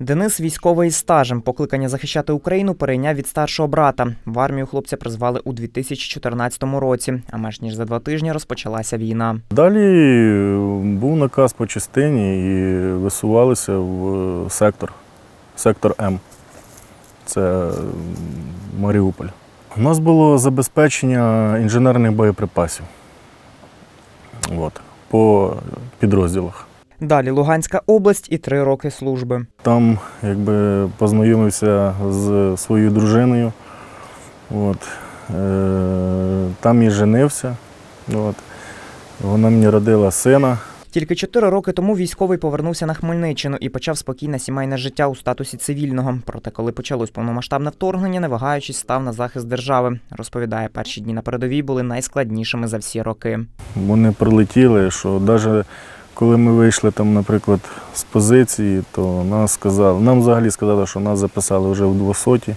Денис військовий стажем. Покликання захищати Україну перейняв від старшого брата. В армію хлопця призвали у 2014 році, а менш ніж за два тижні розпочалася війна. Далі е, був наказ по частині і висувалися в е, сектор, сектор М. Це Маріуполь. У нас було забезпечення інженерних боєприпасів От, по підрозділах. Далі Луганська область і три роки служби. Там якби познайомився з своєю дружиною. От. Е, там і женився. От. Вона мені родила сина. Тільки чотири роки тому військовий повернувся на Хмельниччину і почав спокійне сімейне життя у статусі цивільного. Проте, коли почалось повномасштабне вторгнення, не вагаючись, став на захист держави. Розповідає, перші дні на передовій були найскладнішими за всі роки. Вони прилетіли, що навіть коли ми вийшли там, наприклад, з позиції, то нас сказали, нам взагалі сказали, що нас записали вже в 200.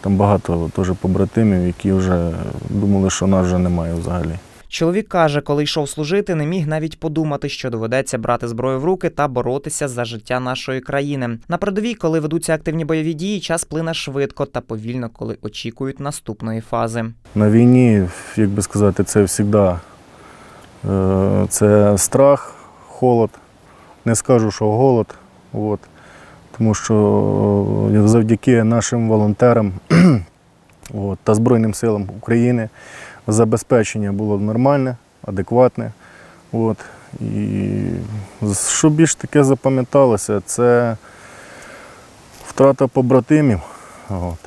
Там багато теж побратимів, які вже думали, що нас вже немає взагалі. Чоловік каже, коли йшов служити, не міг навіть подумати, що доведеться брати зброю в руки та боротися за життя нашої країни. На передовій, коли ведуться активні бойові дії, час плине швидко та повільно, коли очікують наступної фази. На війні, як би сказати, це завжди е, це страх, холод. Не скажу, що голод. От. Тому що е, завдяки нашим волонтерам от, та Збройним силам України забезпечення було нормальне, адекватне. От. І що більш таке запам'яталося, це втрата побратимів, от,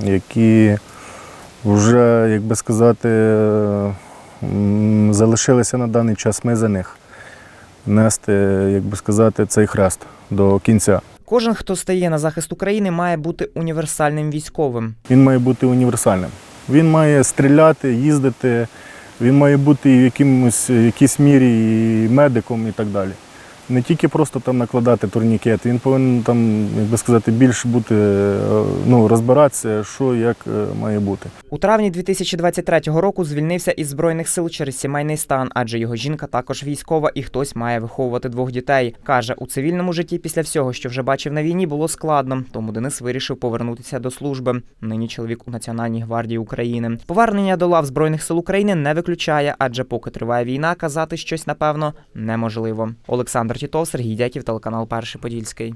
які вже, як би сказати, залишилися на даний час ми за них нести, як би сказати, цей хрест до кінця. Кожен, хто стає на захист України, має бути універсальним військовим. Він має бути універсальним. Він має стріляти, їздити, він має бути в якимось, якійсь мірі і медиком і так далі. Не тільки просто там накладати турнікет, він повинен там, як би сказати, більше бути, е, ну, розбиратися, що як е, має бути. У травні 2023 року звільнився із збройних сил через сімейний стан, адже його жінка також військова, і хтось має виховувати двох дітей. каже, у цивільному житті після всього, що вже бачив на війні, було складно. Тому Денис вирішив повернутися до служби. Нині чоловік у Національній гвардії України. Повернення до лав збройних сил України не виключає, адже поки триває війна, казати щось напевно неможливо. Олександр Тітов, Сергій Дяків, телеканал Перший Подільський.